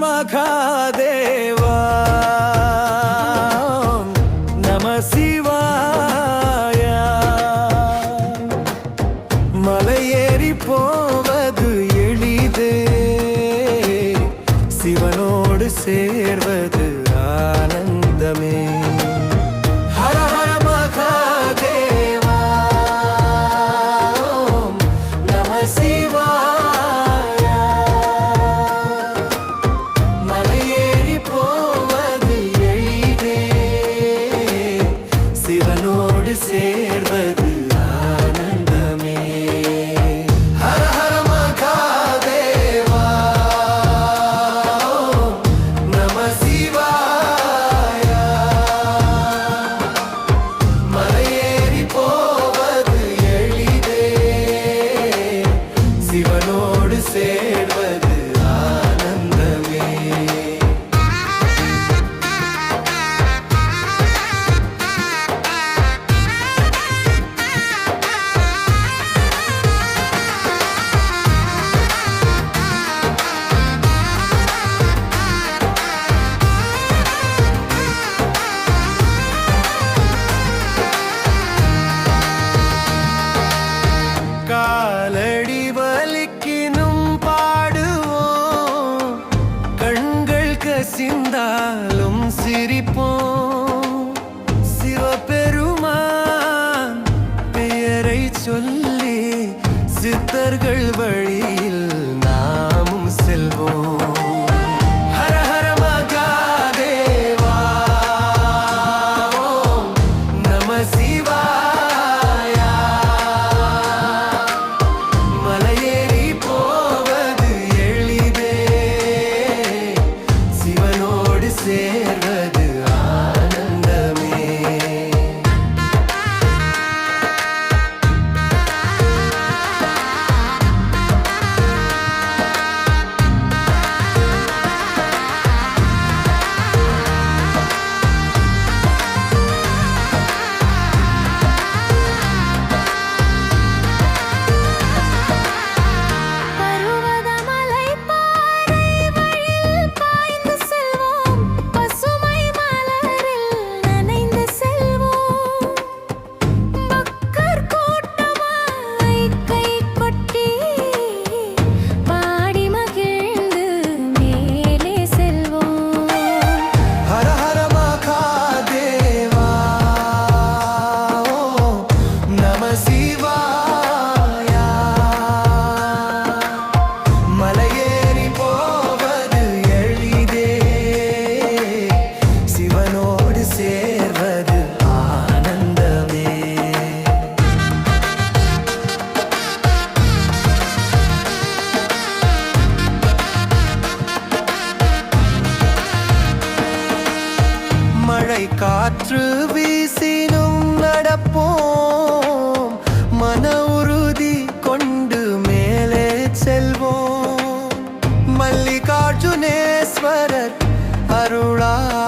மகாதேவா நம சிவாய மலையேறி போவது எளிதே சிவனோடு சேர்வது ஆனந்தமே கசிந்தாலும் சிரிப்போம். சிவபெருமான் பெயரை சொல்லி சித்தர்கள் வழி சிவனோடு சேர்வது ஆனந்தமே. மழை காற்று வீசினும் நடப்போம். மன உறுதி கொண்டு மேலே செல்வோம். மல்லிகார்ஜுனேஸ்வரர் அருளா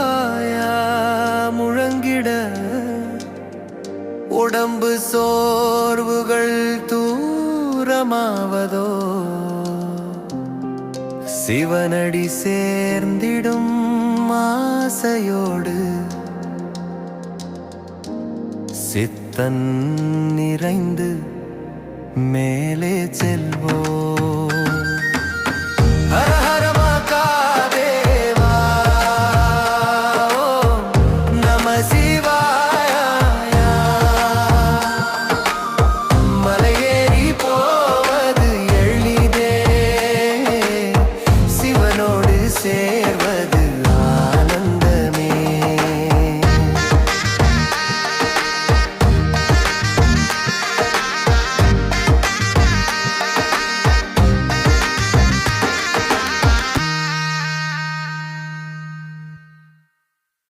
சிவாய முழங்கிட. உடம்பு சோர்வுகள் தூரமாவதோ? சிவனடி சேர்ந்திடும் ஆசையோடு. சித்தன் நிறைந்து மேலே செல்வோ